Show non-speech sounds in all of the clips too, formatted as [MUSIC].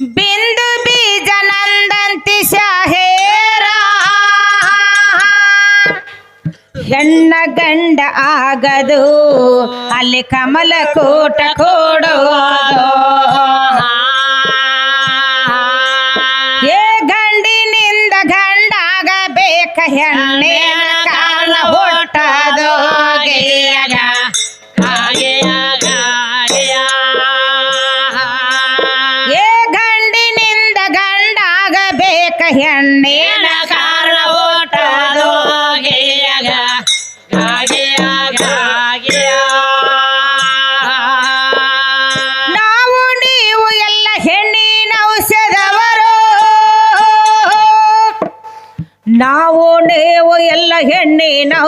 ಬಿಂದು ಬೀಜ ನಂದಂತಿ ಶಾಹೇರ. ಹೆಣ್ಣ ಗಂಡ ಆಗದು ಅಲ್ಲಿ ಕಮಲ ಕೋಟ ಕೊಡುವುದು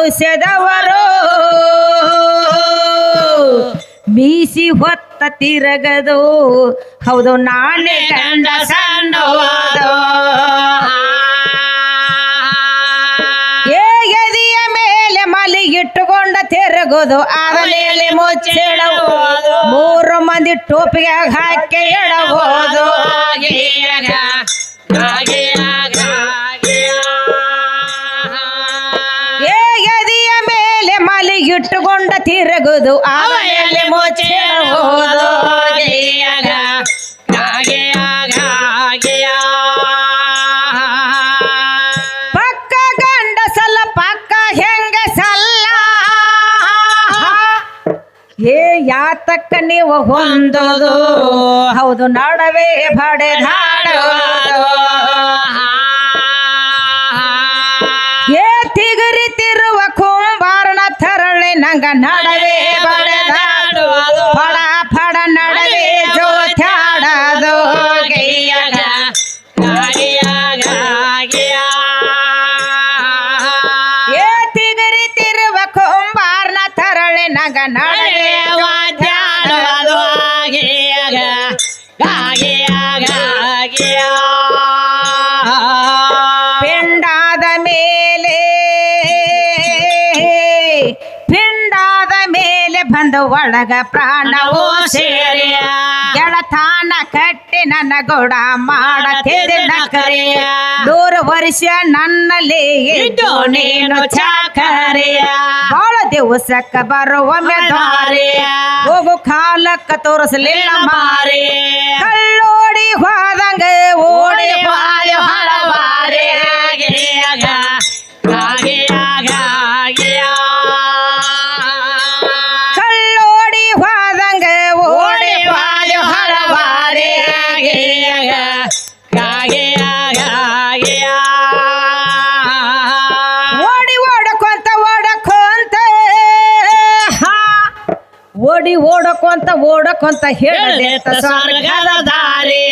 ಔಷಧವರು ಬೀಸಿ ಹೊತ್ತ ತಿರಗದು. ಹೌದು ನಾನೇ ಕಂಡ ಸಣ್ಣವಾದು. ಏ ಎದೆಯ ಮೇಲೆ ಮಲಿಗಿಟ್ಟುಕೊಂಡ ತಿರುಗೋದು ಆದ ಮೇಲೆ ಮುಚ್ಚಿಡಬಹುದು ಮೂರು ಮಂದಿ ಟೋಪಿಗೆ ಹಾಕಿ ಇಡಬಹುದು ಮಲಿಗಿಟ್ಟುಕೊಂಡ ಆವಯಲ್ಲಿ ಮುಚ್ಚಿಡಬಹುದು ಪಕ್ಕ ಗಂಡಸಲ್ಲ ಪಕ್ಕ ಹೆಂಗಸಲ್ಲ ಏ ಯಾತಕ್ಕ ನೀವು ಹೊಂದೋದು? ಹೌದು ನಡವೆ ಬಡೆದಾಡೋದು ಏ ತಿರುವ ಕುಂಬಾರನ ತರಳೆ ಪಿಂಡಾದ ಮೇಲೆ ಬಂದು ಒಳಗ ಪ್ರಾಣವು ಸೇರಿಯ. ಗೆಳತಾನ ಕಟ್ಟಿ ನನ್ನ ಗೊಡ ಮಾಡತಿದೆ ನಕರಿಯ ನೂರು ವರ್ಷ ನನ್ನಲ್ಲಿ ಇದ್ದು ನೀನು ಚಾಕರಿಯ. ಬಾಳ ದಿವಸಕ್ಕ ಬರುವ ದಾರಿಯ. ಹೋಗು ಕಾಲಕ್ಕ ತೋರಿಸಲಿಲ್ಲ ಮಾರಿ. ಕಲ್ಲೋಡಿ ಹೋದಂಗ ಓಡಿ ಬಾಯ ಹಳವಾರಿ ಓಡಕೊಂತ ಹೇಳಿ ಹೇಳಿದೆ ಸ್ವರ್ಗದ ದಾರಿ.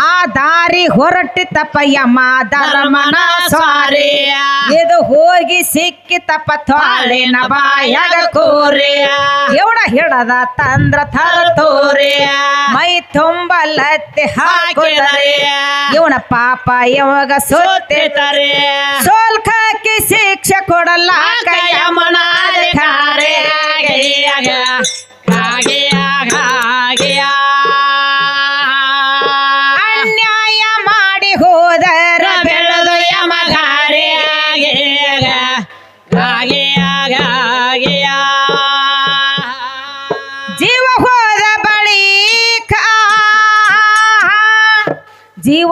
ಆ ದಾರಿ ಹೊರಟಿತಪ್ಪ ಯಮ ಧರ್ಮನ ಸಾರಿ ಇದು ಹೋಗಿ ಸಿಕ್ಕಿತಪ್ಪ ತಾಳಿನ ಬಾಯಾಗ ಕೋರಿ. ಎವಡ ಹೇಳದ ತಂದ್ರ ಥರ ತೋರಿ. ಮೈ ತುಂಬ ಲತ್ತಿ ಹಾಕಿದರೆ. ಇವನ ಪಾಪ ಯಾವಾಗ ಸೋತಿದ್ದಾರೆ ಸೋಲ್ಕಾಕಿ ಶಿಕ್ಷೆ ಕೊಡಲ್ಲ.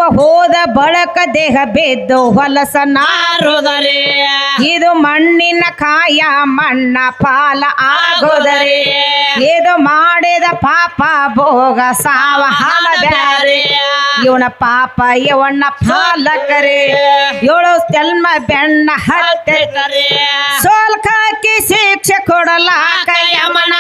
ಹೋದ ಬಳಕ ದೇಹ ಬಿದ್ದು ಹೊಲಸ ನಾರುದರೆ. ಇದು ಮಣ್ಣಿನ ಕಾಯ ಮಣ್ಣ ಪಾಲ ಆಗೋದರೆ. ಇದು ಮಾಡಿದ ಪಾಪ ಭೋಗ ಸಾವ ಹಾಲದಾರೆ ಇವನ ಪಾಪ ಇವಣ್ಣ ಪಾಲಕರೆ. ಏಳು ತೆಲ್ಮ ಬೆಣ್ಣ ಹತ್ತೆ ಸೋಲ್ಕಾಕಿ ಶಿಕ್ಷೆ ಕೊಡಲ ಕೈಯಮನ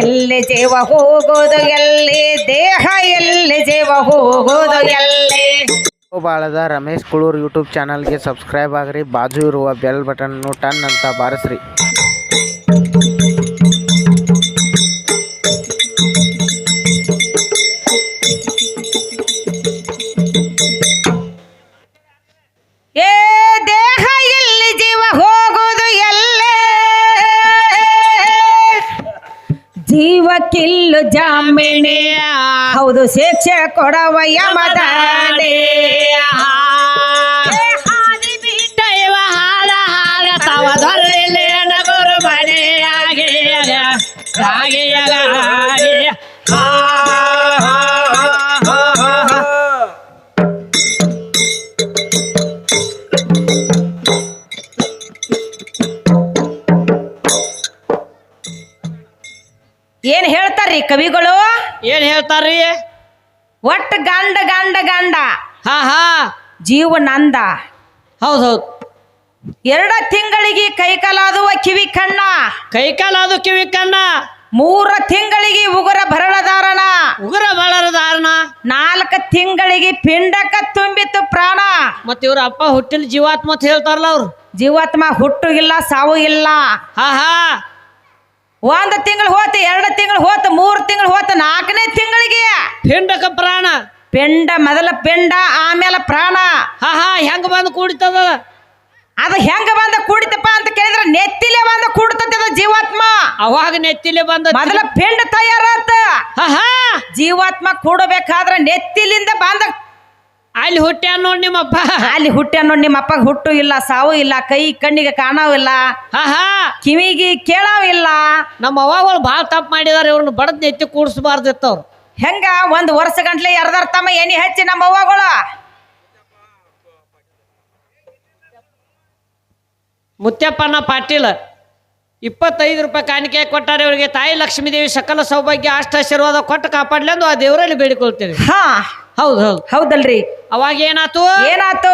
ಎಲ್ಲಿ ಜೀವ ಹೋಗೋದು, ಎಲ್ಲಿ ದೇಹ, ಎಲ್ಲಿ ಜೀವ ಹೋಗೋದು, ಎಲ್ಲಿ? ಬಾಳದ ರಮೇಶ್ ಕುಳೂರ್ ಯೂಟ್ಯೂಬ್ ಚಾನಲ್ಗೆ ಸಬ್ಸ್ಕ್ರೈಬ್ ಆಗ್ರಿ, ಬಾಜು ಇರುವ ಬೆಲ್ ಬಟನ್ನು ಟನ್ ಅಂತ ಬಾರಿಸ್ರಿ. ಜಾಮಿಣಿ ಹೌದು ಶಿಕ್ಷೆ ಕೊಡವಯ್ಯ ಯಮದಾನೆ ಹೇಳ್ತಾರ್ರಿ? ಒಟ್ಟ ಗಂಡ ಗಂಡ ಗಂಡ. ಹಾ ಹಾ. ಜೀವ ನಂದ ಹೌದೌದು ಹೌದ್. ಎರಡ ತಿಂಗಳಿಗೆ ಕೈಕಾಲಾದುವ ಕಿವಿ ಕಣ್ಣ ಕೈ ಕಾಲ ಕಿವಿ ಕಣ್ಣ ಮೂರ ತಿಂಗಳಿಗೆ ಉಗುರ ಬರಳದಾರಣ ಉಗುರ ಬರಳದಾರಣ ನಾಲ್ಕ ನಾಲ್ಕು ತಿಂಗಳಿಗೆ ಪಿಂಡಕ ತುಂಬಿತು ಪ್ರಾಣ. ಮತ್ ಇವ್ರ ಅಪ್ಪ ಹುಟ್ಟಿನ ಜೀವಾತ್ಮ ಅಂತ ಹೇಳ್ತಾರಲ್ಲ ಅವ್ರು. ಜೀವಾತ್ಮ ಹುಟ್ಟು ಇಲ್ಲ ಸಾವು ಇಲ್ಲ. ಹಾ ಹಾ. ಒಂದ್ ತಿಂಗಳು ಹೋತ ಎರಡು ತಿಂಗಳು ಹೋತ ಮೂರು ತಿಂಗಳು ಹೋತ ನಾಲ್ಕನೇ ತಿಂಗಳಿಗೆ. ಪಿಂಡಕ ಪ್ರಾಣ. ಪೆಂಡ ಮೊದಲ ಪೆಂಡ ಆಮೇಲೆ ಪ್ರಾಣ. ಹಾ ಹಾ ಹೆಂಗ ಬಂದು ಕೂಡಿತದ? ಅದ ಹೆಂಗ ಬಂದ ಕೂಡಿತಪ್ಪ ಅಂತ ಕೇಳಿದ್ರೆ ನೆತ್ತಿಲೆ ಬಂದ ಕೂಡ್ತದ ಅದು ಜೀವಾತ್ಮ. ಅವಾಗ ನೆತ್ತಿಲೆ ಬಂದ ಮೊದಲ ಪೆಂಡ ತಯಾರಾತ. ಹಾ ಹಾ. ಜೀವಾತ್ಮ ಕೂಡಬೇಕಾದ್ರೆ ನೆತ್ತಿಲಿಂದ ಬಂದ ಅಲ್ಲಿ ಹುಟ್ಟ್ಯಾನ ನೋಡ್ ನಿಮ್ಮಪ್ಪ. ಅಲ್ಲಿ ಹುಟ್ಟ್ಯ ನೋಡಿ ನಿಮ್ಮ ಅಪ್ಪಗೆ ಹುಟ್ಟು ಇಲ್ಲ ಸಾವು ಇಲ್ಲ ಕೈ ಕಣ್ಣಿಗೆ ಕಾಣವಿಲ್ಲ ಹಾ ಹಾ ಕಿವಿಗೆ ಕೇಳಾವಿಲ್ಲ ನಮ್ಮ ಅವ್ವಗಳು ಭಾಳ ತಪ್ಪು ಮಾಡಿದಾರೆ ಇವ್ರನ್ನ ಬಡದ್ ನೆತ್ತಿ ಕೂಡಿಸ್ಬಾರ್ದಿತ್ತು ಅವ್ರು ಹೆಂಗ? ಒಂದ್ ವರ್ಷ ಗಂಟ್ಲೆ ಎರಡರ್ ತಮ್ಮ ಎನಿ ಹಚ್ಚಿ ನಮ್ಮ ಅವ್ವಗಳು. ಮುತ್ಯಪ್ಪನ ಪಾಟೀಲ್ ಇಪ್ಪತ್ತೈದು ರೂಪಾಯಿ ಕಾಣಿಕೆ ಕೊಟ್ಟಾರೆ ಇವರಿಗೆ ತಾಯಿ ಲಕ್ಷ್ಮೀದೇವಿ ಸಕಲ ಸೌಭಾಗ್ಯ ಅಷ್ಟ ಆಶೀರ್ವಾದ ಕೊಟ್ಟು ಕಾಪಾಡ್ಲೆಂದು ಆ ದೇವರಲ್ಲಿ ಬೇಡಿಕೊಳ್ತೇವೆ ಹಾ. ಹೌದು ಹೌದು. ಹೌದಲ್ರಿ. ಅವಾಗ ಏನಾತು? ಏನಾತು?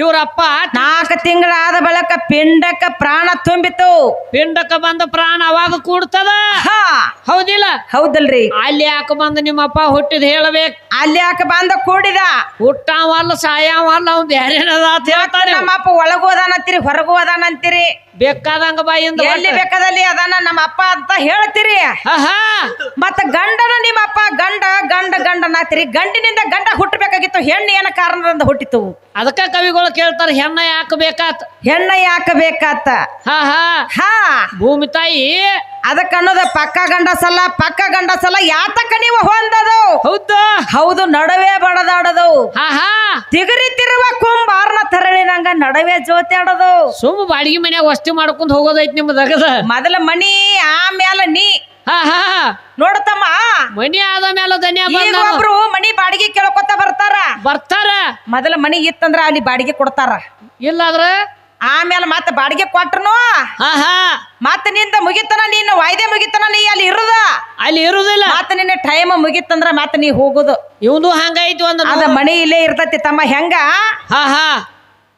ಇವ್ರಪ್ಪ ನಾಲ್ಕು ತಿಂಗಳಾದ ಬಳಿಕ ಪಿಂಡಕ ಪ್ರಾಣ ತುಂಬಿತು. ಪಿಂಡಕ ಬಂದ ಪ್ರಾಣ ಅವಾಗ ಕೂಡ್ತದ? ಹೌದಿಲ್ಲ? ಹೌದಲ್ರಿ. ಅಲ್ಲಿ ಯಾಕೆ ಬಂದ ನಿಮ್ಮಪ್ಪ ಹುಟ್ಟಿದ ಹೇಳಬೇಕು. ಅಲ್ಲಿ ಯಾಕೆ ಬಂದ ಕೂಡಿದ? ಹುಟ್ಟಾವಲ್ಲ ಸಾಯಾವಲ್ಲ ಅವ್ನು ಅಂತ ಹೇಳ್ತಾರೆ ನಮ್ಮ ಅಪ್ಪ ಒಳಗೂ ಅದಾನಂತೀರಿ ಹೊರಗೂ ಅದಾನಂತೀರಿ ಬೇಕಾದಂಗ ಬಾಯಿಂದ ಎಲ್ಲಿ ಬೇಕಾದಲ್ಲಿ ಅದನ್ನ ನಮ್ಮ ಅಪ್ಪ ಅಂತ ಹೇಳ್ತೀರಿ? ಮತ್ತ ಗಂಡನ ನಿಮ್ಮ ಅಪ್ಪ ಗಂಡ ಗಂಡ ಗಂಡ ನಾತಿರಿ ಗಂಡಿನಿಂದ ಗಂಡ ಹುಟ್ಟಬೇಕಾಗಿತ್ತು ಹೆಣ್ಣು ಏನ ಕಾರಣದಿಂದ ಹುಟ್ಟಿತು? ಅದಕ್ಕ ಕವಿಗಳು ಕೇಳ್ತಾರ ಹೆಣ್ಣ ಯಾಕೆ ಬೇಕಾತ್? ಹೆಣ್ಣ ಯಾಕೆ ಬೇಕಾತ? ಹಾ. ಭೂಮಿ ತಾಯಿ. ಅದಕ್ಕ ಅನ್ನೋದ ಪಕ್ಕ ಗಂಡಸಲ್ಲ ಪಕ್ಕ ಗಂಡಸಲ್ಲ ಯಾತಕ್ಕ ನೀವು ಹೊಂದದು? ಹೌದು. ಹೌದು ನಡುವೆ ಬಡದಾಡದು. ಹಾ ಹಾ ತಿರುವ ಕುಂಬಾರ್ನ ನಡವೆ ಜೊತೆ ಆಡೋದು. ಸುಮ್ ಬಾಡಿಗೆ ಮನ್ಯಾಗ ವಸ್ತಿ ಮಾಡ್ಕೊಂಡ್ ಹೋಗೋದೈತಿ ನಿಮ್ಮ ದಗದ ಮೊದಲ ಮನಿ ಆಮೇಲೆ ನೀ. ಹಾ ಹಾ ನೋಡ್ತಮ್ಮ ಮನಿ ಆದ ಮೇಲೆ ಧನ್ಯ ಈಗ ಬಂದ ಒಬ್ರು ಮನಿ ಬಾಡಿಗೆ ಕೇಳ್ಕೊತ ಬರ್ತಾರ. ಬರ್ತಾರ? ಮೊದಲ ಮನಿ ಇತ್ತಂದ್ರ ಅಲ್ಲಿ ಬಾಡಿಗೆ ಕೊಡ್ತಾರ. ಇಲ್ಲಾದ್ರ ಆಮೇಲೆ ಮತ್ತೆ ಬಾಡಿಗೆ ಕೊಟ್ರು ಹಾ ಹಾ. ಮತ್ತೆ ನಿಂದ ಮುಗಿತನ ನೀನು? ವಾಯ್ದೆ ಮುಗಿತನ ನೀ ಅಲ್ಲಿ ಇರುದ? ಅಲ್ಲಿ ಇರುದಿಲ್ಲ. ಮತ್ತೆ ನಿನ್ನ ಟೈಮ್ ಮುಗಿತಂದ್ರ ಮತ್ತೆ ನೀ ಹೋಗುದು. ಇವನು ಹಂಗಾಯ್ತು ಅಂದ ಅದ ಮನೆ ಇಲ್ಲೇ ಇರ್ತತಿ ತಮ್ಮ ಹೆಂಗ? ಹಾ ಹಾ.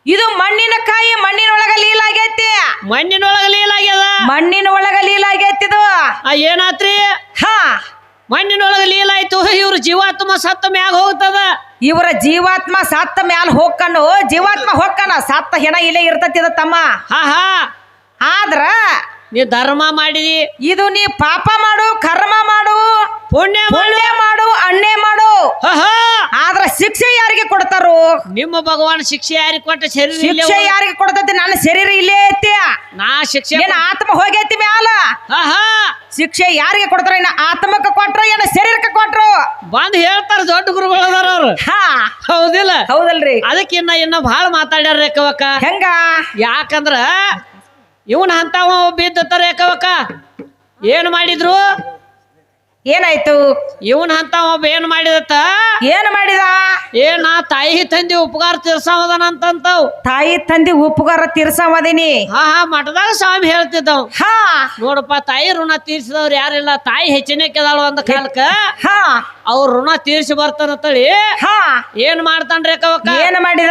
ಇದು ಮಣ್ಣಿನ ಕಾಯಿ ಮಣ್ಣಿನೊಳಗ ಲೀಲಾಗೈತಿ ಮಣ್ಣಿನೊಳಗ ಲೀಲಾಗ್ಯದ ಮಣ್ಣಿನ ಲೀಲಾಗೈತಿ ಇದು. ಆ ಏನಾತ್ರಿ? ಹಾ. ಮಣ್ಣಿನೊಳಗ ಲೀಲಾಯ್ತು ಇವ್ರ ಜೀವಾತ್ಮ ಸತ್ತ ಮ್ಯಾಗ ಹೋಗ್ತದ. ಇವರ ಜೀವಾತ್ಮ ಸತ್ತ ಮ್ಯಾಲ ಹೋಗ್ಕನು ಜೀವಾತ್ಮ ಹೋಗ್ಕನ ಸತ್ತ ಹೆಣ ಇಲ್ಲೇ ಇರ್ತೈತಿ ಇದು ತಮ್ಮ. ಹಾ ಹಾ. ಆದ್ರ ನೀ ಧರ್ಮ ಮಾಡಿದಿ. ಇದು ನೀ ಪಾಪ ಮಾಡು ಕರ್ಮ ಮಾಡು ಪುಣ್ಯ ಮಾಡು. ಪುಣ್ಯ ಮಾಡು ಅಣ್ಣೆ ಮಾಡು. ಆದ್ರ ಶಿಕ್ಷೆ ಯಾರಿಗೆ ಕೊಡ್ತಾರು? ನಿಮ್ಮ ಭಗವಾನ್ ಶಿಕ್ಷೆ ಯಾರಿಗೆ ಕೊಟ್ಟ ಶರೀರ ಶಿಕ್ಷೆ ಯಾರಿಗೆ ಕೊಡ್ತತಿ? ನನ್ನ ಶರೀರ ಇಲ್ಲೇ ಐತಿ. ನಾ ಶಿಕ್ಷೆ ಏನ ಆತ್ಮ ಹೋಗೈತಿ ಮ್ಯಾಲ. ಹಾ ಹಾ. ಶಿಕ್ಷೆ ಯಾರಿಗೆ ಕೊಡ್ತಾರ? ಇನ್ನ ಆತ್ಮಕ್ಕೆ ಕೊಟ್ರ ಏನ ಶರೀರಕ್ಕೆ ಕೊಟ್ರು. ಬಂದ್ ಹೇಳ್ತಾರ ದೊಡ್ಡ ಗುರುಗಳದಾರ ಅವ್ರು. ಹಾ. ಹೌದಿಲ್ಲ? ಹೌದಲ್ರಿ. ಅದಕ್ಕೆ ಇನ್ನ ಇನ್ನ ಭಾಳ ಮಾತಾಡ್ಯಾರ ರೇಖವಕ್ಕ. ಹೆಂಗ? ಯಾಕಂದ್ರ ಇವನ್ ಅಂತಾವ ಬಿದ್ದತ್ತಾರ ರೇಖವಕ್ಕ. ಏನ್ ಮಾಡಿದ್ರು? ಏನಾಯ್ತು? ಇವನ್ ಅಂತ ಒಬ್ಬ ಏನ್ ಮಾಡಿದತ್ತ? ಏನ್ ಮಾಡಿದ? ಏನ ತಾಯಿ ತಂದಿ ಉಪಕಾರ ತೀರ್ಸಾವದನ ಅಂತಂತವ್. ತಾಯಿ ತಂದಿ ಉಪಕಾರ ತೀರ್ಸಾವದಿನಿ ಹಾ ಹಾ ಮಠದಾಗ ಸ್ವಾಮಿ ಹೇಳ್ತಿದ್ದವ್. ಹಾ. ನೋಡಪ್ಪ ತಾಯಿ ಋಣ ತೀರ್ಸಿದವ್ರು ಯಾರಿಲ್ಲ? ತಾಯಿ ಹೆಚ್ಚಿನ ಕೆದಾಳು ಅಂದ ಕಾಲಕ್ಕ. ಹಾ. ಅವ್ರ ಋಣ ತೀರ್ಸಿ ಬರ್ತಾನಂತಳಿ ಹಾ. ಏನ್ ಮಾಡ್ತಾನ್ರಿ ಕವಕ ಏನ್ ಮಾಡಿದ?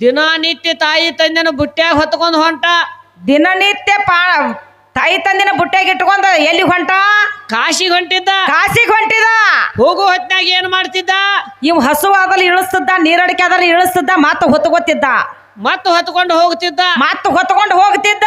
ದಿನನಿತ್ಯ ತಾಯಿ ತಂದೆನ ಬುಟ್ಟ್ಯಾಗ ಹೊತ್ಕೊಂಡ್ ಹೊಂಟ. ದಿನನಿತ್ಯ ಪಾ ತಾಯಿ ತಂದಿನ ಬುಟ್ಟಾಗಿ ಇಟ್ಕೊಂಡ ಎಲ್ಲಿ ಹೊಂಟ? ಕಾಶಿಗೆ ಹೊಂಟಿದ್ದ. ಕಾಸಿಗೆ ಹೊಂಟಿದ. ಹೋಗೋ ಹೊತ್ನಾಗ ಏನ್ ಮಾಡ್ತಿದ್ದ? ಇವ್ ಹಸುವಾದಲ್ಲಿ ಇಳಿಸ್ತಿದ್ದ ಇಳಿಸ್ತದ ನೀರಡಿಕೆ ಆದಲ್ಲಿ ಮಾತು ಹೊತ್ತು ಹೊತ್ಕೋತಿದ್ದ. ಮತ್ತ ಹೊತ್ಕೊಂಡು ಹೋಗ್ತಿದ್ದ? ಮತ್ತು ಹೊತ್ಕೊಂಡು ಹೋಗ್ತಿದ್ದ.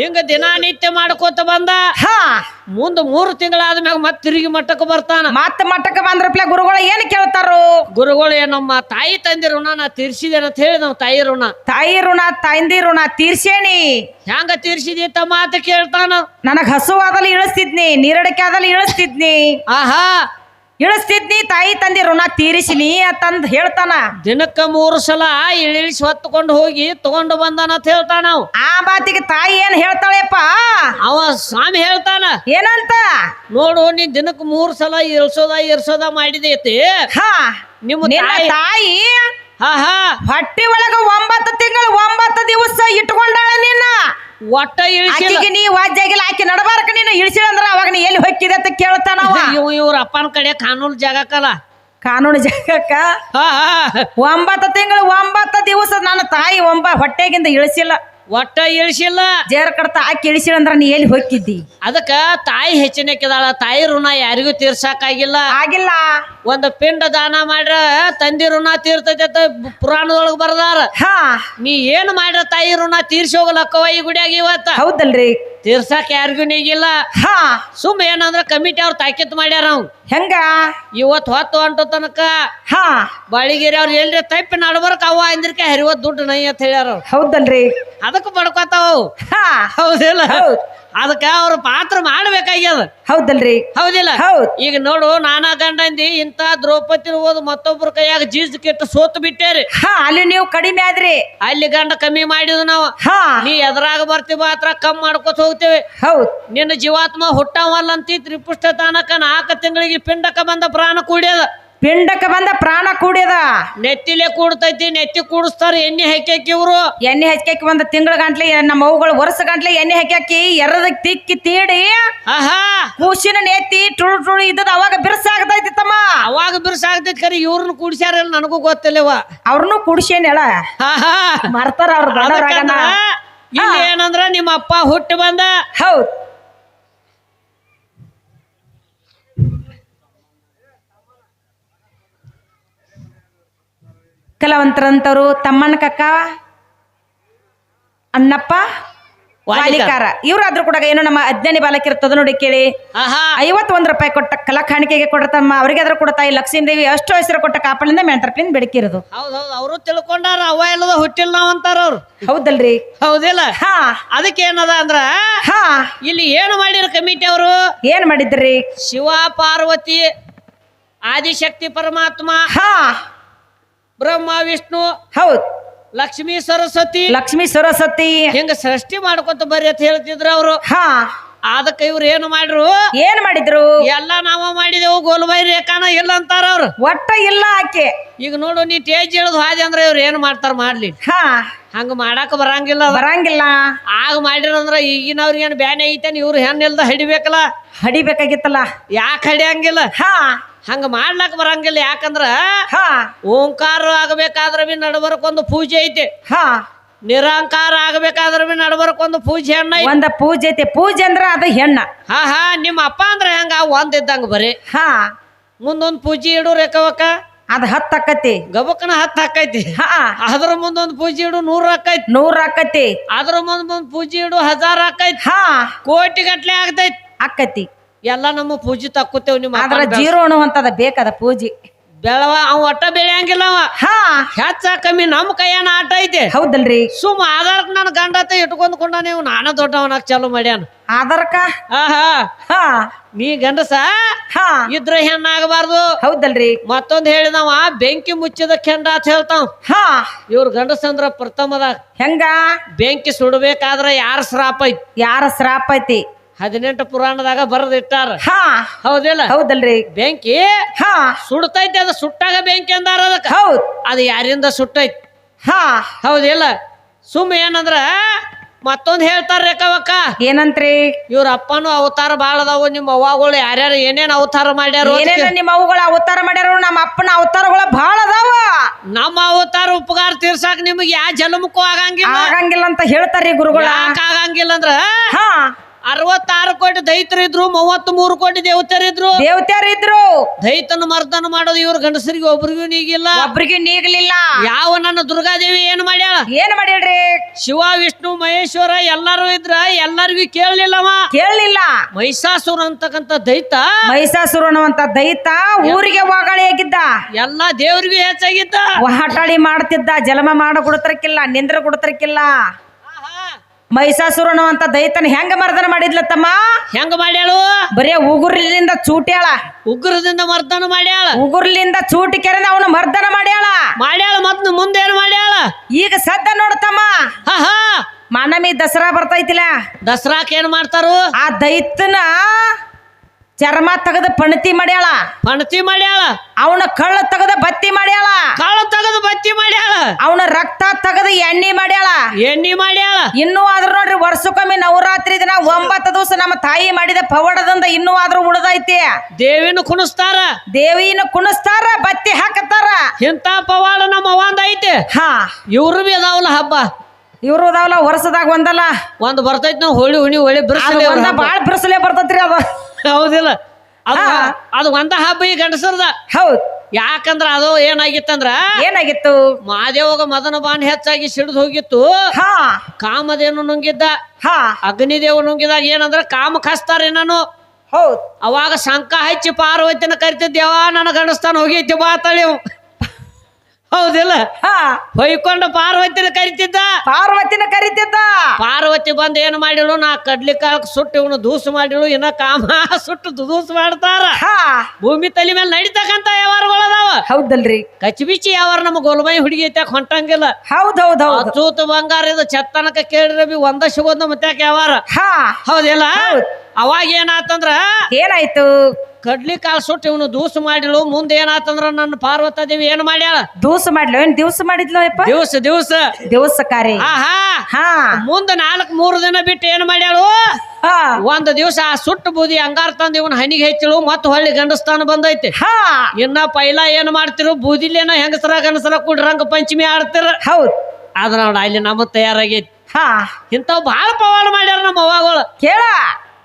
ಹಿಂಗ ದಿನನಿತ್ಯ ಮಾಡ್ಕೋತ ಬಂದ? ಹಾ. ಮುಂದ ಮೂರು ತಿಂಗಳಾದ್ಮ್ಯಾಗ ಮತ್ ತಿರುಗಿ ಮಟ್ಟಕ್ಕೆ ಬರ್ತಾನ. ಮತ್ತೆ ಮಟ್ಟಕ್ಕೆ ಬಂದ್ರಪ್ಲೆ ಗುರುಗಳು ಏನ್ ಕೇಳ್ತಾರು? ಗುರುಗಳು ಏನಮ್ಮ ತಾಯಿ ತಂದಿ ಋಣ ನಾ ತೀರ್ಸಿದೆ ಅಂತ ಹೇಳಿ ನಾವು ತಾಯಿ ಋಣ. ತಾಯಿ ಋಣ ತಂದಿ ಋಣ ತೀರ್ಸೇಣಿ ಹೆಂಗ ತೀರ್ಸಿದಿ ಅಂತ ಮಾತು ಕೇಳ್ತಾನ? ನನಗ್ ಹಸುವಾದಲ್ಲಿ ಇಳಿಸ್ತಿದ್ನಿ ನೀರಡಿಕೆ ಆದಲ್ಲಿ ಇಳಿಸ್ತಿದ್ನಿ. ಆಹಾ. ಇಳಿಸ್ತಿದ್ನಿ ತಾಯಿ ತಂದಿ ಋಣ ತೀರಿಸಿನಿ ಅಂತಂದ್ ಹೇಳ್ತಾನ. ದಿನಕ್ಕ ಮೂರು ಸಲ ಇಳಿಸಿ ಹೊತ್ಕೊಂಡು ಹೋಗಿ ತಗೊಂಡು ಬಂದಾನ ಅಂತ ಹೇಳ್ತಾನ ನಾವು ಆ ಮಾತಿಗೆ ತಾಯಿ ಏನ್ ಹೇಳ್ತಾಳೆಪ್ಪ? ಅವ ಸ್ವಾಮಿ ಹೇಳ್ತಾನ. ಏನಂತ? ನೋಡು ನೀ ದಿನಕ್ಕೆ ಮೂರು ಸಲ ಇರ್ಸೋದ ಇರ್ಸೋದ ಮಾಡಿದೈತಿ. ಹಾ ನಿಮ್ಮ ನಿನ್ನ ತಾಯಿ ತಾಯಿ ಹಾ ಹಾ. ಹೊಟ್ಟಿ ಒಳಗ ಒಂಬತ್ತು ತಿಂಗಳು ಒಂಬತ್ತು ದಿವಸ ಇಟ್ಕೊಂಡಾಳ ನಿನ್ನ ಒಟ್ಟ ಇಳಿಸಿಲ್ಲ. ಆಕಿಗೆ ನೀ ವಾಜ್ಯಾಗಿಲ್ಲ ಆಕಿ ನಡಬಾರಕ ನೀನು ಇಳಿಸಿಳಂದ್ರ ಅವಾಗ ನೀ ಎಲ್ಲಿ ಹೊಕ್ಕಿದೆ ಅಂತ ಕೇಳ್ತಾನ ಇವ್ ಇವ್ರ ಅಪ್ಪನ ಕಡೆ ಕಾನೂನು ಜಾಗಕ್ಕಲ್ಲ. ಕಾನೂನು ಜಾಗಕ್ಕ? ಹಾ ಹಾ. ಒಂಬತ್ತು ತಿಂಗಳು ಒಂಬತ್ತು ದಿವಸ ನನ್ನ ತಾಯಿ ಒಂಬ ಹೊಟ್ಟೆಗಿಂದ ಇಳಿಸಿಲ್ಲ. ಒಟ್ಟ ಇಳಿಸಿಲ್ಲ. ಜೇರ್ ಕಡ್ತ ಆಕಿ ಅಂದ್ರ ನೀ ಎಲ್ಲಿ ಹೋಗ್ತಿದ್ದಿ? ಅದಕ್ಕ ತಾಯಿ ಹೆಚ್ಚಿನಕ್ಕಿದಾಳ ತಾಯಿ ಋಣ ಯಾರಿಗೂ ತೀರ್ಸಾಕಾಗಿಲ್ಲ ಆಗಿಲ್ಲ. ಒಂದ್ ಪಿಂಡ ದಾನ ಮಾಡ್ರ ತಂದಿ ಋಣ ತೀರ್ತೈತೆ ಅಂತ ಪುರಾಣದೊಳಗೆ ಬರ್ದಾರ. ಹಾ. ನೀ ಏನ್ ಮಾಡ್ರ ತಾಯಿ ಋಣ ತೀರ್ಸಿ ಹೋಗಲಕ್ಕವ ಈ ಗುಡಿಯಾಗ ಇವತ್ತ? ಹೌದಲ್ರಿ. ತೀರ್ಸಾಕ ಯಾರಿಗೂ ನೀಗಿಲ್ಲ. ಹಾ. ಸುಮ್ ಏನಂದ್ರ ಕಮಿಟಿ ಅವ್ರ ತಾಕೀತ್ ಮಾಡ್ಯಾರ ಅವ್ ಹೆಂಗ? ಇವತ್ ಹೊತ್ತು ಅಂಟು ತನಕ. ಹಾ. ಬಾಳಿಗಿರಿ ಅವ್ರು ಎಲ್ರಿ ತಪ್ಪಿ ನಡ್ಬರ್ಕ ಅವ ಅಂದ್ರಕ್ಕೆ ಹರಿವತ್ ದುಡ್ಡು ನೈ ಅಂತ ಹೇಳ್ಯಾರ ಅವ್ರು. ಹೌದಲ್ರಿ. ಅದಕ್ಕೆ ಬಡ್ಕೋತಾವು ಹೌದಿಲ್ಲ? ಹೌದ್. ಅದಕ್ಕ ಅವ್ರ ಪಾತ್ರ ಮಾಡ್ಬೇಕಾಗ್ಯದ. ಹೌದಲ್ರಿ. ಹೌದಿಲ್ಲ? ಹೌದ್. ಈಗ ನೋಡು ನಾನಾ ಗಂಡಂದಿ ಇಂತ ದ್ರೌಪದಿ ಓದು ಮತ್ತೊಬ್ರ ಕೈಯಾಗ ಜೀಜ್ ಕೆಟ್ಟು ಸೋತು ಬಿಟ್ಟೇರಿ. ಹಾ ಅಲ್ಲಿ ನೀವು ಕಡಿಮೆ ಆದ್ರಿ. ಅಲ್ಲಿ ಗಂಡ ಕಮ್ಮಿ ಮಾಡಿದ್ವು ನಾವು. ಹಾ. ನೀ ಎದ್ರಾಗ ಬರ್ತೀವಿ ಮಾತ್ರ ಕಮ್ಮಿ ಮಾಡ್ಕೊತ ಹೋಗ್ತೇವೆ. ಹೌದ್. ನಿನ್ನ ಜೀವಾತ್ಮ ಹುಟ್ಟವಲ್ಲಂತಿ ತ್ರಿಪುಷ್ಟ ತಾನಕ ನಾಲ್ಕು ತಿಂಗಳಿಗೆ ಪಿಂಡಕ ಬಂದ ಪ್ರಾಣ ಕೂಡ್ಯದ. ಪಿಂಡಕ್ಕೆ ಬಂದ ಪ್ರಾಣ ಕೂಡ್ಯದ? ನೆತ್ತಿಲೆ ಕೂಡತೈತಿ ನೆತ್ತಿ ಕೂಡಿಸ್ತಾರ ಎಣ್ಣೆ ಹಾಕ್ಯಾಕಿ ಇವ್ರು. ಎಣ್ಣೆ ಹಚ್ಚಾಕಿ ಒಂದ್ ತಿಂಗಳ ಗಂಟ್ಲೆ ನಮ್ಮ ಅವುಗಳು ವರ್ಷ ಗಂಟ್ಲೆ ಎಣ್ಣೆ ಹಾಕಿ ಎರದಕ್ ತಿಕ್ಕಿ ತೀಡಿ. ಆಹಾ. ಕೂಸಿನ ನೆತ್ತಿ ಟುಳು ಟುಳು ಇದ್ದದ ಅವಾಗ ಬಿರ್ಸಾಗ್ತೈತಿ ತಮ್ಮ. ಅವಾಗ ಬಿರ್ಸಾಗ್ತೈತಿ ಖರೀ ಇವ್ರನ್ನ ಕೂಡ್ಸ್ಯಾರಲ್ಲ ನನಗೂ ಗೊತ್ತಿಲ್ಲವ. ಅವ್ರನ್ನು ಕುಡ್ಸೇನೇಳ ಆಹಾ. ಮರ್ತಾರ ಅವ್ರ ಇಲ್ಲಿ ಏನಂದ್ರ ನಿಮ್ಮ ಅಪ್ಪ ಹುಟ್ಟು ಬಂದ. ಹೌದ್. ಕಲಾವಂತರಂತವ್ರು ತಮ್ಮನ ಕಕ್ಕ ಅಣ್ಣಪ್ಪ ವಾಲಿಕಾರ. ಇವ್ರಾದ್ರೂ ಕೂಡ ಏನೋ ನಮ್ಮ ಅಜ್ಞಾನಿ ಬಾಲಕಿರ್ತದ ನೋಡಿ ಕೇಳಿ ಆಹಾ. ಐವತ್ತೊಂದು ರೂಪಾಯಿ ಕೊಟ್ಟ ಕಲಾ ಕಾಣಿಕೆಗೆ ಕೊಡ್ತಮ್ಮ ಅವರಿಗೆ ಆದ್ರೂ ಕೂಡ ತಾಯಿ ಲಕ್ಷ್ಮೀ ದೇವಿ ಅಷ್ಟು ಹೆಸರು ಕೊಟ್ಟ ಕಾಪಳಿಂದ ಮೆಂಟರ್ಪಿಂದ ಬೆಳಕಿರೋದು. ಹೌದು ಹೌದ್ ಅವರು ತಿಳ್ಕೊಂಡಾರ ಅವ ಎಲ್ಲದ ಹುಟ್ಟಿಲ್ಲ ನಾವ್ ಅಂತಾರ ಅವ್ರು. ಹೌದಲ್ರಿ. ಹೌದಿಲ್ಲ? ಹಾ. ಅದಕ್ಕೆ ಏನದ ಅಂದ್ರ ಹಾ. ಇಲ್ಲಿ ಏನು ಮಾಡಿರ ಕಮಿಟಿ ಅವರು? ಏನ್ ಮಾಡಿದ್ರಿ? ಶಿವ ಪಾರ್ವತಿ ಆದಿಶಕ್ತಿ ಪರಮಾತ್ಮ ಹಾ. ಬ್ರಹ್ಮ ವಿಷ್ಣು ಹೌದು. ಲಕ್ಷ್ಮಿ ಸರಸ್ವತಿ. ಲಕ್ಷ್ಮಿ ಸರಸ್ವತಿ. ಹಿಂಗ ಸೃಷ್ಟಿ ಮಾಡ್ಕೊಂತ ಬರ್ರಿ ಅಂತ ಹೇಳ್ತಿದ್ರು ಅವರು. ಹಾ. ಅದಕ್ಕೆ ಇವ್ರು ಏನು ಮಾಡ್ರು ಏನ್ ಮಾಡಿದ್ರು? ಎಲ್ಲ ನಾವ ಮಾಡಿದೆವು ಗೋಲ್ಬಾಯಿ ರೇಖಾನ ಇಲ್ಲ ಅಂತಾರ ಅವ್ರು. ಒಟ್ಟ ಇಲ್ಲ ಆಕೆ. ಈಗ ನೋಡು ನೀ ಟೇಜ್ ಇಳಿದು ಹಾದಿ ಅಂದ್ರೆ ಇವ್ರು ಏನು ಮಾಡ್ತಾರ ಮಾಡ್ಲಿ. ಹಾ. ಹಂಗ ಮಾಡಾಕ ಬರಂಗಿಲ್ಲ ಬರಂಗಿಲ್ಲ. ಆಗ ಮಾಡಿರಂದ್ರ ಈಗಿನವ್ರಿಗೆ ಏನ್ ಬ್ಯಾನೆ ಐತೆ ಇವ್ರು ಹೆಣ್ಣಿಲ್ದ ಹಡಿಬೇಕಲ್ಲ ಹಿಡಿಬೇಕಲ್ಲ. ಹಡಿಬೇಕಾಗಿತ್ತಲ್ಲ. ಯಾಕೆ ಹಡಿಯಂಗಿಲ್ಲ? ಹಾ. ಹಂಗ ಮಾಡ್ಲಕ್ ಬರಂಗಿಲ್ಲ. ಯಾಕಂದ್ರ ಹಾ. ಓಂಕಾರ ಆಗಬೇಕಾದ್ರ ಬಿ ನಡಬರ್ಕೊಂದು ಪೂಜೆ ಐತಿ. ಹಾ. ನಿರಂಕಾರ ಆಗಬೇಕಾದ್ರ ಬಿ ನಡಬರ್ಕೊಂದು ಪೂಜೆ ಹೆಣ್ಣ ಐತಿ. ಒಂದ ಪೂಜೆ ಐತಿ. ಪೂಜೆ ಅಂದ್ರ ಅದ ಹೆಣ್ಣ. ಹಾ ಹಾ ನಿಮ್ಮ ಅಪ್ಪ ಅಂದ್ರ ಹೆಂಗ? ಒಂದ್ ಇದ್ದಂಗ ಬರೀ. ಹಾ. ಮುಂದೊಂದು ಪೂಜೆ ಇಡು ರೇಖವಕ್ಕ. ಅದ ಹತ್ತ ಆಕತಿ ಗಬಕ್ಕನ ಹತ್ತು ಹಾಕೈತಿ ಹಾ. ಅದ್ರ ಮುಂದೊಂದು ಪೂಜೆ ಇಡು ನೂರ್ ಹಾಕೈತಿ ನೂರ್ ಆಕತಿ ಅದ್ರ ಮುಂದ್ ಒಂದ್ ಪೂಜೆ ಇಡು ಹಜಾರ್ ಹಾಕೈತಿ ಹಾ. ಕೋಟಿ ಗಟ್ಲೆ ಆಗ್ತೈತಿ. ಆಕತಿ ಎಲ್ಲ ನಮ್ಮ ಪೂಜೆ ತಕ್ಕೋತೇವ್ ನಿಮ್ಮ ಅದ್ರ ಜೀರೋ ಅನ್ನುವಂತದ ಬೇಕದ ಪೂಜಿ. ಬೆಳವ ಅವ್ ಒಟ್ಟ ಬೆಳೆಯಂಗಿಲ್ಲ ಅವ. ಹಾ. ಹೆಚ್ಚ ಕಮ್ಮಿ ನಮ್ಮ ಕೈಯನ ಆಟ ಐತಿ. ಹೌದಲ್ರಿ. ಸುಮ್ಮ ನನ್ ನನ್ನ ಗಂಡತ ಇಟ್ಕೊಂಡ್ಕೊಂಡ ನೀವು ನಾನು ದೊಡ್ಡವನಾಗ ಚಾಲು ಮಾಡ್ಯಾನ. ಆಧಾರಕ ಆಹಾ. ಹಾ. ನೀ ಗಂಡಸ? ಹಾ. ಇದ್ರ ಹೆಣ್ಣಾಗಬಾರ್ದು. ಹೌದಲ್ರಿ. ಮತ್ತೊಂದ್ ಹೇಳಿದವ ಬೆಂಕಿ ಮುಚ್ಚಿದ ಕೆಂಡ ಅಂತ ಹೇಳ್ತಾವ. ಇವ್ರ ಇವ್ರ ಗಂಡಸಂದ್ರ ಪ್ರಥಮದ. ಹೆಂಗ? ಬೆಂಕಿ ಸುಡಬೇಕಾದ್ರ ಯಾರ ಶ್ರಾಪ ಐತಿ? ಯಾರ ಶ್ರಾಪ ಐತಿ? ಹದಿನೆಂಟು ಪುರಾಣದಾಗ ಬರೆದಿಟ್ಟಾರ ಹಾ. ಹೌದಿಲ್ಲ? ಹೌದಲ್ರಿ. ಬೆಂಕಿ? ಹಾ. ಸುಡ್ತೈತಿ ಅದು ಸುಟ್ಟಾಗ ಬೆಂಕಿ ಅಂದಾರ ಅದಕ್ಕೆ. ಹೌದ್. ಅದು ಯಾರಿಂದ ಸುಟ್ಟೈತಿ? ಹಾ. ಹೌದಿಲ್ಲ? ಸುಮ್ಮ ಏನಂದ್ರ ಮತ್ತೊಂದು ಹೇಳ್ತಾರ ರೇಖವಕ್ಕ ಏನಂತ್ರಿ? ಇವ್ರ ಅಪ್ಪನು ಅವತಾರ ಬಾಳ ಅದಾವು ನಿಮ್ಮ ಅವ್ವಗಳು ಯಾರ್ಯಾರು ಏನೇನ್ ಅವತಾರ ಮಾಡ್ಯಾರ ಏನೇನ ನಿಮ್ಮ ಅವುಗಳ ಅವತಾರ ಮಾಡ್ಯಾರ ನಮ್ಮ ಅಪ್ಪನ ಅವತಾರಗಳ ಬಹಳ ಅದಾವ. ನಮ್ಮ ಅವತಾರ ಉಪಕಾರ ತೀರ್ಸಾಕ ನಿಮಗೆ ಯಾ ಜನ್ಮಕ್ಕೂ ಆಗಂಗಿಲ್ಲ? ಆಗಂಗಿಲ್ಲ ಅಂತ ಹೇಳ್ತಾರ್ರಿ ಗುರುಗಳು. ಯಾಕ ಆಗಂಗಿಲ್ಲ ಅಂದ್ರ ಹಾ. ಅರವತ್ತಾರು ಕೋಟಿ ದೈತರಿದ್ರು ಮೂವತ್ತ್ ಮೂರು ಕೋಟಿ ದೇವತರಿದ್ರು ದೇವತೆಯರಿದ್ರು ದೈತನ ಮರ್ದನ ಮಾಡೋದು ಇವ್ರ ಗಂಡಸರಿಗೆ ಒಬ್ರಿಗೂ ನೀಗಿಲ್ಲ. ಒಬ್ರಿಗೆ ನೀಗ್ಲಿಲ್ಲ. ಯಾವ ನನ್ನ ದುರ್ಗಾದೇವಿ ಏನ್ ಮಾಡ್ಯಾಳ? ಏನ್ ಮಾಡ್ಯಾಳ್ರಿ? ಶಿವ ವಿಷ್ಣು ಮಹೇಶ್ವರ ಎಲ್ಲಾರು ಇದ್ರ ಎಲ್ಲರಿಗೂ ಕೇಳಲಿಲ್ಲವ. ಕೇಳಲಿಲ್ಲ. ಮಹಿಷಾಸುರ ಅಂತಕ್ಕಂತ ದೈತ. ಮಹಿಷಾಸುರ ಅನ್ನುವಂತ ದೈತ ಊರಿಗೆ ವಾಗಾಳಿ ಆಗಿದ್ದ. ಎಲ್ಲಾ ದೇವ್ರಿಗೂ ಹೆಚ್ಚಾಗಿದ್ದ. ಹಟಾಳಿ ಮಾಡ್ತಿದ್ದ. ಜಲಮ ಮಾಡ ಗುಡತರಕ್ಕಿಲ್ಲ ನಿಂದ್ರ ಗುಡತರಕ್ಕಿಲ್ಲ ಮೈಸಾಸುರ ಅನ್ನುವಂತ ದೈತನ ಹೆಂಗ ಮರ್ದನ ಮಾಡಿದ್ಲ ತಮ್ಮ? ಹೆಂಗ ಮಾಡ್ಯಾಳು? ಬರೀ ಉಗುರ್ಲಿಂದ ಚೂಟ್ಯಾಳ. ಉಗ್ರದಿಂದ ಮರ್ದನ ಮಾಡ್ಯಾಳ. ಉಗುರ್ಲಿಂದ ಚೂಟಿ ಕೆರೆ ಅವನು ಮರ್ದನ ಮಾಡ್ಯಾಳ. ಮಾಡ್ಯಾಳ ಮತ್ ಏನು ಮಾಡ್ಯಾಳ? ಈಗ ಸದ್ದ ನೋಡ್ತಮ್ಮ ಹಾ ಮಾನಮಿ ದಸರಾ ಬರ್ತೈತಿಲ್ಲ ದಸರಾಕ್ ಏನ್ ಮಾಡ್ತಾರು? ಆ ದೈತನ ಚರ್ಮ ತೆಗೆದ ಪಣತಿ ಮಾಡ್ಯಾಳ. ಪಣತಿ ಮಾಡ್ಯಾಳ. ಅವನ ಕಳ್ಳ ತೆಗೆದ ಬತ್ತಿ ಮಾಡ್ಯಾಳ. ಕಳ್ಳ ತೆಗೆದ ಬತ್ತಿ ಮಾಡ್ಯಾಳ. ಅವನ ರಕ್ತ ತೆಗೆದ ಎಣ್ಣೆ ಮಾಡ್ಯಾಳ. ಎಣ್ಣೆ ಮಾಡ್ಯಾಳ. ಇನ್ನೂ ಆದ್ರೂ ನೋಡ್ರಿ ವರ್ಷಕ್ಕೊಮ್ಮೆ ನವರಾತ್ರಿ ದಿನ ಒಂಬತ್ತು ದಿವಸ ನಮ್ಮ ತಾಯಿ ಮಾಡಿದ ಪವಾಡದಿಂದ ಇನ್ನೂ ಆದ್ರೂ ಉಳಿದೈತಿ. ದೇವಿನ ಕುಣಿಸ್ತಾರ. ದೇವಿನ ಕುಣಿಸ್ತಾರ ಬತ್ತಿ ಹಾಕತಾರ ಇಂಥ ಪವಾಡ ನಮ್ಮ ಒಂದ್ ಐತಿ. ಹಾ. ಇವ್ರು ಬಿ ಅದಾವಲ್ಲ ಹಬ್ಬ. ಇವ್ರು ಅದಾವಲ್ಲ ವರ್ಷದಾಗ ಒಂದಲ್ಲ. ಒಂದ್ ಬರ್ತೈತಿ ನಾವು ಹೋಳಿ ಹುಣಿ ಹೋಳಿ ಬಿರ್ಸಲೆ. ಬಾಳ್ ಬಿರ್ಸಲೇ ಬರ್ತೈತ್ರಿ ಅದು. ಹೌದಿಲ್ಲ? ಅದು ಅದು ಒಂದ ಹಬ್ಬ ಈ ಗಂಡಸರ್ದ. ಹೌದ್. ಯಾಕಂದ್ರ ಅದು ಏನಾಗಿತ್ತಂದ್ರ? ಏನಾಗಿತ್ತು? ಮಾದೇವಾಗ ಮದನ ಬಾನ್ ಹೆಚ್ಚಾಗಿ ಸಿಡಿದು ಹೋಗಿತ್ತು. ಹಾ. ಕಾಮದೇನು ನುಂಗಿದ್ದ. ಹಾ. ಅಗ್ನಿದೇವ ನುಂಗಿದಾಗ ಏನಂದ್ರ ಕಾಮ ಕಸ್ತಾರೆ ನಾನು ಹೌದ್. ಅವಾಗ ಶಂಕ ಹಚ್ಚಿ ಪಾರ್ವತಿನ ಕರಿತಿದ್ದೇವ ನನ್ನ ಗಂಡಸ್ತಾನ ಹೋಗೈತಿ ಬಾ ಹೌದಿಲ್ಲ? ಹೊಯ್ಕೊಂಡು ಪಾರ್ವತಿನ ಕರಿತಿದ್ದ? ಪಾರ್ವತಿನ ಕರಿತಿದ್ದ. ಪಾರ್ವತಿ ಬಂದು ಏನು ಮಾಡಿಳು? ನಾ ಕಡ್ಲಿ ಕಾಲಕ್ಕೆ ಸುಟ್ಟು ಇವನು ದೂಸು ಮಾಡಿಳು ಇನ್ನ ಕಾಮ [LAUGHS] ಸುಟ್ಟು ದೂಸು ಮಾಡ್ತಾರ. ಹಾ. ಭೂಮಿ ತಲೆ ಮೇಲೆ ನಡಿತಕ್ಕಂತ ವ್ಯವಹಾರಗಳದಾವ ಹೌದಲ್ರಿ. ಕಚ್ಬಿಚ್ಚಿ ಯಾವಾರ ನಮ್ಮ ಗೋಲ್ಬಾಯಿ ಹುಡುಗಿ ಐತ್ಯಾಕ ಹೊಂಟಂಗಿಲ್ಲ. ಹೌದ್ ಹೌದ್ ಹೌದು ಬಂಗಾರ ಇದು ಚತ್ತನಕ ಕೇಳಿದ್ರೆ ಬಿ ಒಂದ ಸಿಗೋದ ಮತ್ತೆ ವ್ಯವಹಾರ ಹಾ. ಹೌದಿಲ್ಲ? ಹೌದ್. ಅವಾಗ ಏನಾತಂದ್ರ ಏನಾಯ್ತು? ಕಡ್ಲಿ ಕಾಲ್ ಸುಟ್ಟು ಇವನು ದೂಸ ಮಾಡಿಳು ಮುಂದೆ ಏನಾತಂದ್ರ ನನ್ನ ಪಾರ್ವತಾದೇವಿ ಏನ್ ಮಾಡ್ಯಾಳ? ದೂಸ ಮಾಡ್ಲೋ ಏನ್ ದಿವಸ ಮಾಡಿದ್ಲೋ ಯಪ್ಪ ದಿವಸ ದಿವಸ. ದಿವಸ ಕಾರ್ಯ ಆಹಾ. ಹಾ. ಮುಂದ ನಾಲ್ಕ್ ಮೂರು ದಿನ ಬಿಟ್ಟು ಏನ್ ಮಾಡ್ಯಾಳು? ಹಾ. ಒಂದ್ ದಿವಸ ಆ ಸುಟ್ಟು ಬೂದಿ ಅಂಗಾರ ತಂದು ಇವನ್ ಹನಿಗೆ ಹೆಚ್ಚಳು ಮತ್ತ ಹೊಳ್ಳಿ ಗಂಡಸ್ತಾನ ಬಂದೈತಿ. ಹಾ. ಇನ್ನ ಪೈಲ ಏನ್ ಮಾಡ್ತಿರು? ಬೂದಿಲೇನ ಹೆಂಗಸರ ಗಂಡಸರ ಕೂಡ ರಂಗ ಪಂಚಮಿ ಆಡ್ತಿರ? ಹೌದ್. ಆದ್ರ ನೋಡ ಅಲ್ಲಿ ನಮ್ಮ ತಯಾರಾಗೈತಿ. ಹಾ. ಇಂಥವ್ ಬಾಳ ಪವಾಡ ಮಾಡ್ಯಾರ ನಮ್ಮ ಅವ್ವಗಳು. ಕೇಳ.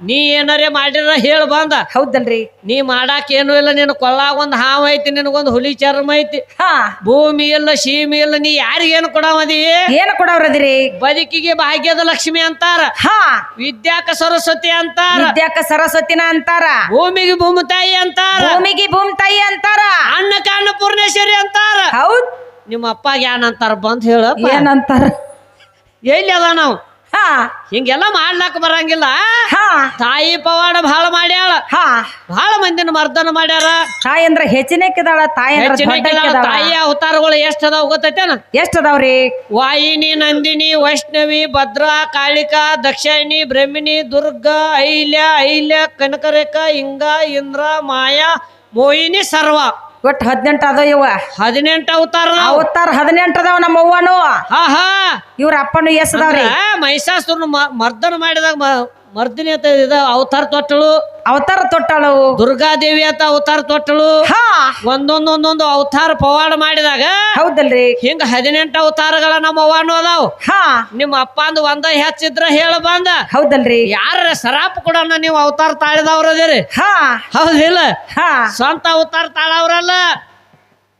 ನೀ ಏನಾರೇ ಮಾಡಿರ ಹೇಳ ಬಂದ. ಹೌದಲ್ರಿ ನೀ ಮಾಡಾಕ ಏನು ಇಲ್ಲ ನಿನ್ ಕೊಳ್ಳಾಗ ಒಂದ್ ಹಾವ ಐತಿ ನಿನಗೊಂದ್ ಹುಲಿ ಚರ್ಮ ಐತಿ. ಹಾ. ಭೂಮಿ ಇಲ್ಲ ಸೀಮಿ ಇಲ್ಲ ನೀ ಯಾರಿಗೇನು ಕೊಡವದಿ? ಏನ್ ಕೊಡವ್ರದ್ರಿ? ಬದುಕಿಗೆ ಭಾಗ್ಯದ ಲಕ್ಷ್ಮಿ ಅಂತಾರ. ಹಾ. ವಿದ್ಯಾಕ ಸರಸ್ವತಿ ಅಂತಾರ. ವಿದ್ಯಾಕ ಸರಸ್ವತಿನ ಅಂತಾರ. ಭೂಮಿಗೆ ಭೂಮಿ ತಾಯಿ ಅಂತಾರ. ಭೂಮಿಗೆ ಭೂಮಿ ತಾಯಿ ಅಂತಾರ. ಅನ್ನಕ ಪೂರ್ಣೇಶ್ವರಿ ಅಂತಾರ. ಹೌದ್. ನಿಮ್ಮ ಅಪ್ಪಾಗ ಏನಂತಾರ ಬಂದ್ ಹೇಳ ಏನಂತಾರ? ಎಲ್ಲಿ ಅದ ನಾವು? ಹಿಂಗೆಲ್ಲ ಮಾಡ್ಲಾಕ ಬರಂಗಿಲ್ಲ. ತಾಯಿ ಪವಾಡ ಬಹಳ ಮಾಡ್ಯಾಳ. ಹಾ. ಬಹಳ ಮಂದಿನ ಮರ್ದನ ಮಾಡ್ಯಾರ. ತಾಯಿ ಅಂದ್ರ ಹೆಚ್ಚಿನ. ತಾಯಿ ಅವತಾರಗಳು ಎಷ್ಟ್ ಅದಾವ ಗೊತ್ತೈತೇನ? ಎಷ್ಟ್ ಅದಾವ್ರಿ ವಾಯಿನಿ ನಂದಿನಿ ವೈಷ್ಣವಿ ಭದ್ರಾ ಕಾಳಿಕಾ ದಕ್ಷಿಣಿ ಬ್ರಹ್ಮಿಣಿ ದುರ್ಗ ಐಲ್ಯ ಐಲ್ಯ ಕನಕರೇಖ ಇಂಗ ಇಂದ್ರ ಮಾಯಾ ಮೋಹಿನಿ ಸರ್ವ. ಒಟ್ಟು ಹದಿನೆಂಟು ಅದ ಇವ. ಹದಿನೆಂಟು ಅವತಾರ ಅವತಾರ ಹದಿನೆಂಟು ಅದಾವ ನಮ್ಮ ಅವ್ವನು ಹಾ ಹಾ ಇವ್ರ ಅಪ್ಪನು ಎಸ್ ಅದಾವ್ರಿ. ಮಹಿಷಾಸುರನ ಮರ್ದನ ಮಾಡಿದಾಗ ಮರ್ದಿನಿ ಅಂತ ಇದ ಅವತಾರ ತೊಟ್ಟಳು ಅವತಾರ ತೊಟ್ಟಾಳು ದುರ್ಗಾದೇವಿ ಅಂತ ಅವತಾರ ತೊಟ್ಟಳು ಒಂದೊಂದೊಂದೊಂದು ಒಂದೊಂದು ಒಂದೊಂದು ಅವತಾರ ಪವಾಡ ಮಾಡಿದಾಗ ಹೌದಲ್ರಿ. ಹಿಂಗ ಹದಿನೆಂಟು ಅವತಾರಗಳ ನಮ್ಮ ಅವ್ವನು ಅದಾವ. ಹಾ. ನಿಮ್ಮ ಅಪ್ಪ ಅಂದ್ ಒಂದ ಹೆಚ್ಚಿದ್ರ ಹೇಳ ಬಂದ. ಹೌದಲ್ರಿ. ಯಾರ ಸರಾಪ್ ಕೂಡ ನೀವು ಅವತಾರ ತಾಳಿದವ್ರದಿರಿ? ಹಾ. ಹೌದಿಲ್ಲ ಹಾ. ಸ್ವಂತ ಅವತಾರ ತಾಳವ್ರಲ್ಲ?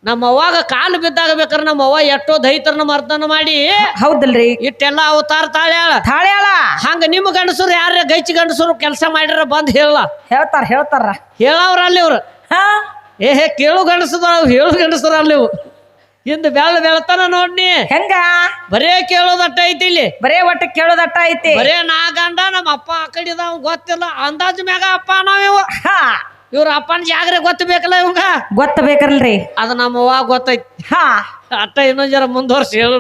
ನಮ್ಮ ಅವ್ವಾಗ ಕಾಲು ಬಿದ್ದಾಗ ಬೇಕಾದ್ರೆ ನಮ್ಮ ಅವ್ವ ಎಷ್ಟೋ ದೈತರನ್ನ ಮರ್ದನ ಮಾಡಿ ಹೌದಲ್ರಿ. ಇಟ್ಟೆಲ್ಲ ಅವತಾರ ತಾಳ್ಯಾಳ. ತಾಳ್ಯಾಳ? ಹಂಗ ನಿಮ್ಮ ಗಂಡಸರು ಯಾರ ಗೈಚಿ ಗಂಡಸರು ಕೆಲಸ ಮಾಡಿರ ಬಂದ್ ಹೇಳ ಹೇಳ್ತಾರ ಹೇಳ್ತಾರ. ಹೇಳವ್ರಲ್ಲಿ ಇವ್ರು. ಹಾ? ಏ ಹೇ ಕೇಳು ಗಂಡಸದ ಹೇಳು ಗಂಡಸರ ಅಲ್ಲಿ ಇಂದ ಬೆಳ ಬೆಳತನ ನೋಡ್ನಿ ಹೆಂಗ? ಬರೇ ಕೇಳೋದಟ್ಟ ಐತಿ ಇಲ್ಲಿ. ಬರೇ ಒಟ್ಟು ಕೇಳೋದಟ್ಟ ಐತಿ. ಬರೇ ನಾ ಗಂಡ ನಮ್ಮ ಅಪ್ಪ ಆ ಕಡೆ ಗೊತ್ತಿಲ್ಲ. ಅಂದಾಜ್ ಮ್ಯಾಗ ಅಪ್ಪ ನಾವು ಇವ. ಹಾ. ಇವ್ರ ಅಪ್ಪನ ಜಾಗ್ರೆ ಗೊತ್ತಬೇಕಲ್ಲ ಇವಂಗ? ಗೊತ್ತ ಬೇಕಲ್ರಿ ಅದು ನಮ್ಮವ್ವ ಗೊತ್ತೈತಿ. ಹಾ. ಅಟ್ಟ ಇನ್ನೊಂದ್ ಜರ ಮುಂದುವರ್ಸಿ ಹೇಳು